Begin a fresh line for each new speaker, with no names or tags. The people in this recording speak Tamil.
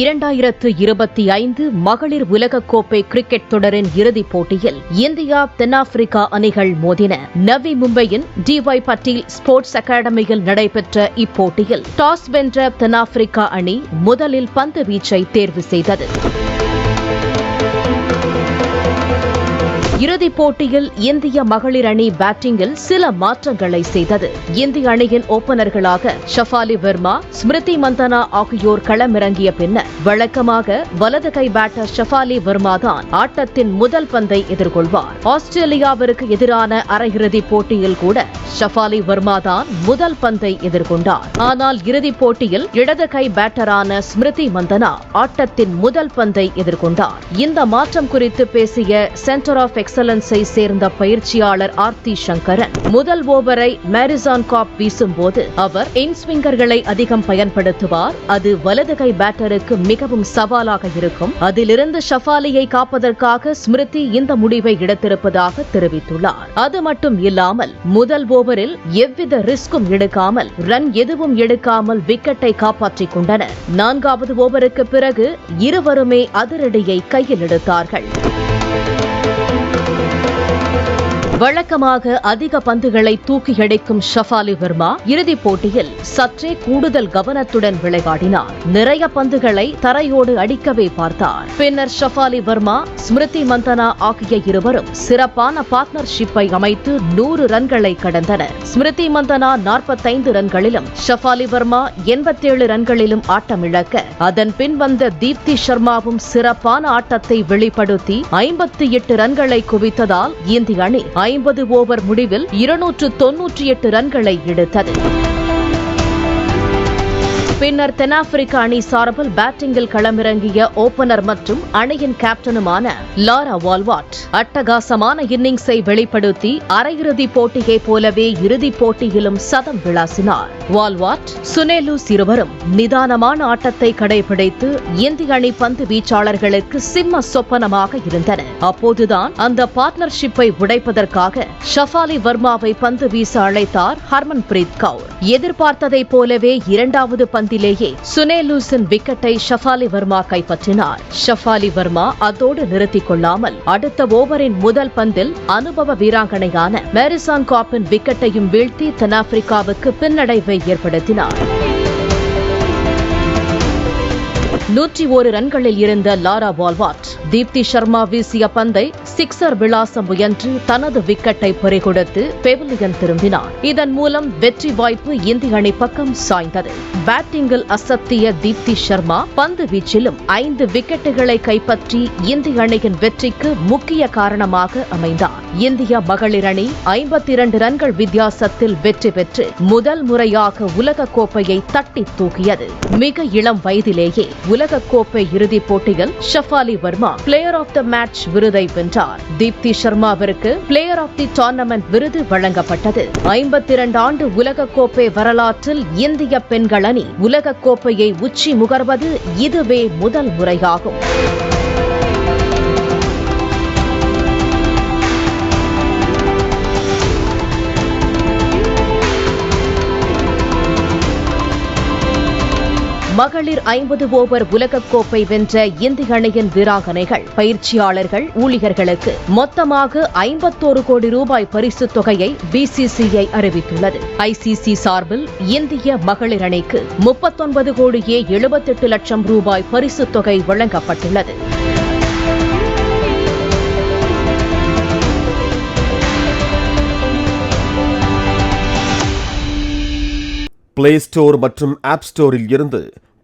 இரண்டாயிரத்து இருபத்தி ஐந்து மகளிர் உலகக்கோப்பை கிரிக்கெட் தொடரின் இறுதிப் போட்டியில் இந்தியா தென்னாப்பிரிக்கா அணிகள் மோதின நவி மும்பையின் டி ஒய் பட்டீல் ஸ்போர்ட்ஸ் அகாடமியில் நடைபெற்ற இப்போட்டியில் டாஸ் வென்ற தென்னாப்பிரிக்கா அணி முதலில் பந்து வீச்சை தேர்வு செய்தது இறுதிப் போட்டியில் இந்திய மகளிர் அணி பேட்டிங்கில் சில மாற்றங்களை செய்தது இந்திய அணியின் ஓபனர்களாக ஷஃபாலி வர்மா ஸ்மிருதி மந்தனா ஆகியோர் களமிறங்கிய பின்னர் வழக்கமாக வலது கை பேட்டர் ஷஃபாலி வர்மா தான் ஆட்டத்தின் முதல் பந்தை எதிர்கொள்வார் ஆஸ்திரேலியாவிற்கு எதிரான அரையிறுதிப் போட்டியில் கூட ஷஃபாலி வர்மா தான் முதல் பந்தை எதிர்கொண்டார் ஆனால் இறுதிப் போட்டியில் இடது கை பேட்டரான ஸ்மிருதி மந்தனா ஆட்டத்தின் முதல் பந்தை எதிர்கொண்டார் இந்த மாற்றம் குறித்து பேசிய சென்டர் ஆஃப் எக்ஸலன்ஸை சேர்ந்த பயிற்சியாளர் ஆர்த்தி சங்கரன் முதல் ஓவரை மேரிசான் காப் வீசும்போது அவர் இன்ஸ்விங்கர்களை அதிகம் பயன்படுத்துவார் அது கை பேட்டருக்கு மிகவும் சவாலாக இருக்கும் அதிலிருந்து ஷஃபாலியை காப்பதற்காக ஸ்மிருதி இந்த முடிவை எடுத்திருப்பதாக தெரிவித்துள்ளார் அது மட்டும் இல்லாமல் முதல் ஓவரில் எவ்வித ரிஸ்கும் எடுக்காமல் ரன் எதுவும் எடுக்காமல் விக்கெட்டை காப்பாற்றிக் கொண்டனர் நான்காவது ஓவருக்கு பிறகு இருவருமே அதிரடியை கையில் எடுத்தார்கள் வழக்கமாக அதிக பந்துகளை தூக்கி அடிக்கும் ஷஃபாலி வர்மா இறுதிப் போட்டியில் சற்றே கூடுதல் கவனத்துடன் விளையாடினார் நிறைய பந்துகளை தரையோடு அடிக்கவே பார்த்தார் பின்னர் ஷஃபாலி வர்மா ஸ்மிருதி மந்தனா ஆகிய இருவரும் சிறப்பான பார்ட்னர்ஷிப்பை அமைத்து நூறு ரன்களை கடந்தனர் ஸ்மிருதி மந்தனா நாற்பத்தைந்து ரன்களிலும் ஷஃபாலி வர்மா எண்பத்தேழு ரன்களிலும் ஆட்டமிழக்க அதன் பின் வந்த தீப்தி சர்மாவும் சிறப்பான ஆட்டத்தை வெளிப்படுத்தி ஐம்பத்தி எட்டு ரன்களை குவித்ததால் இந்திய அணி ஐம்பது ஓவர் முடிவில் இருநூற்று தொன்னூற்றி எட்டு ரன்களை எடுத்தது பின்னர் தென்னாப்பிரிக்க அணி சார்பில் பேட்டிங்கில் களமிறங்கிய ஓபனர் மற்றும் அணியின் கேப்டனுமான லாரா வால்வாட் அட்டகாசமான இன்னிங்ஸை வெளிப்படுத்தி அரையிறுதி போட்டியை போலவே இறுதிப் போட்டியிலும் சதம் விளாசினார் வால்வாட் சுனேலூஸ் இருவரும் நிதானமான ஆட்டத்தை கடைபிடித்து இந்திய அணி பந்து வீச்சாளர்களுக்கு சிம்ம சொப்பனமாக இருந்தனர் அப்போதுதான் அந்த பார்ட்னர்ஷிப்பை உடைப்பதற்காக ஷஃபாலி வர்மாவை பந்து வீச அழைத்தார் ஹர்மன் பிரீத் கவுர் எதிர்பார்த்ததைப் போலவே இரண்டாவது பந்து பந்திலேயே சுனேலூசின் விக்கெட்டை ஷஃபாலி வர்மா கைப்பற்றினார் ஷஃபாலி வர்மா அதோடு நிறுத்திக் கொள்ளாமல் அடுத்த ஓவரின் முதல் பந்தில் அனுபவ வீராங்கனையான மேரிசான் காப்பின் விக்கெட்டையும் வீழ்த்தி தென்னாப்பிரிக்காவுக்கு பின்னடைவை ஏற்படுத்தினார் நூற்றி ஒரு ரன்களில் இருந்த லாரா வால்வாட் தீப்தி சர்மா வீசிய பந்தை சிக்ஸர் விளாசம் முயன்று தனது விக்கெட்டை பறிகொடுத்து பெவிலியன் திரும்பினார் இதன் மூலம் வெற்றி வாய்ப்பு இந்திய அணி பக்கம் சாய்ந்தது பேட்டிங்கில் அசத்திய தீப்தி சர்மா பந்து வீச்சிலும் ஐந்து விக்கெட்டுகளை கைப்பற்றி இந்திய அணியின் வெற்றிக்கு முக்கிய காரணமாக அமைந்தார் இந்திய மகளிர் அணி ஐம்பத்தி இரண்டு ரன்கள் வித்தியாசத்தில் வெற்றி பெற்று முதல் முறையாக உலகக்கோப்பையை தட்டி தூக்கியது மிக இளம் வயதிலேயே உலகக்கோப்பை இறுதிப் போட்டியில் Shafali Verma Sharma player of the match விருதை வென்றார் தீப்தி சர்மாவிற்கு பிளேயர் ஆஃப் தி டோர்னமெண்ட் விருது வழங்கப்பட்டது ஐம்பத்தி இரண்டு ஆண்டு உலகக்கோப்பை வரலாற்றில் இந்திய பெண்கள் அணி உலகக்கோப்பையை உச்சி முகர்வது இதுவே முதல் முறையாகும் மகளிர் ஐம்பது ஓவர் உலகக்கோப்பை கோப்பை வென்ற இந்திய அணியின் வீராங்கனைகள் பயிற்சியாளர்கள் ஊழியர்களுக்கு மொத்தமாக ஐம்பத்தோரு கோடி ரூபாய் பரிசு தொகையை பிசிசிஐ அறிவித்துள்ளது ஐசிசி சார்பில் இந்திய மகளிர் அணிக்கு முப்பத்தொன்பது கோடியே எழுபத்தெட்டு லட்சம் ரூபாய் பரிசு தொகை வழங்கப்பட்டுள்ளது பிளே ஸ்டோர் மற்றும் ஆப் ஸ்டோரில் இருந்து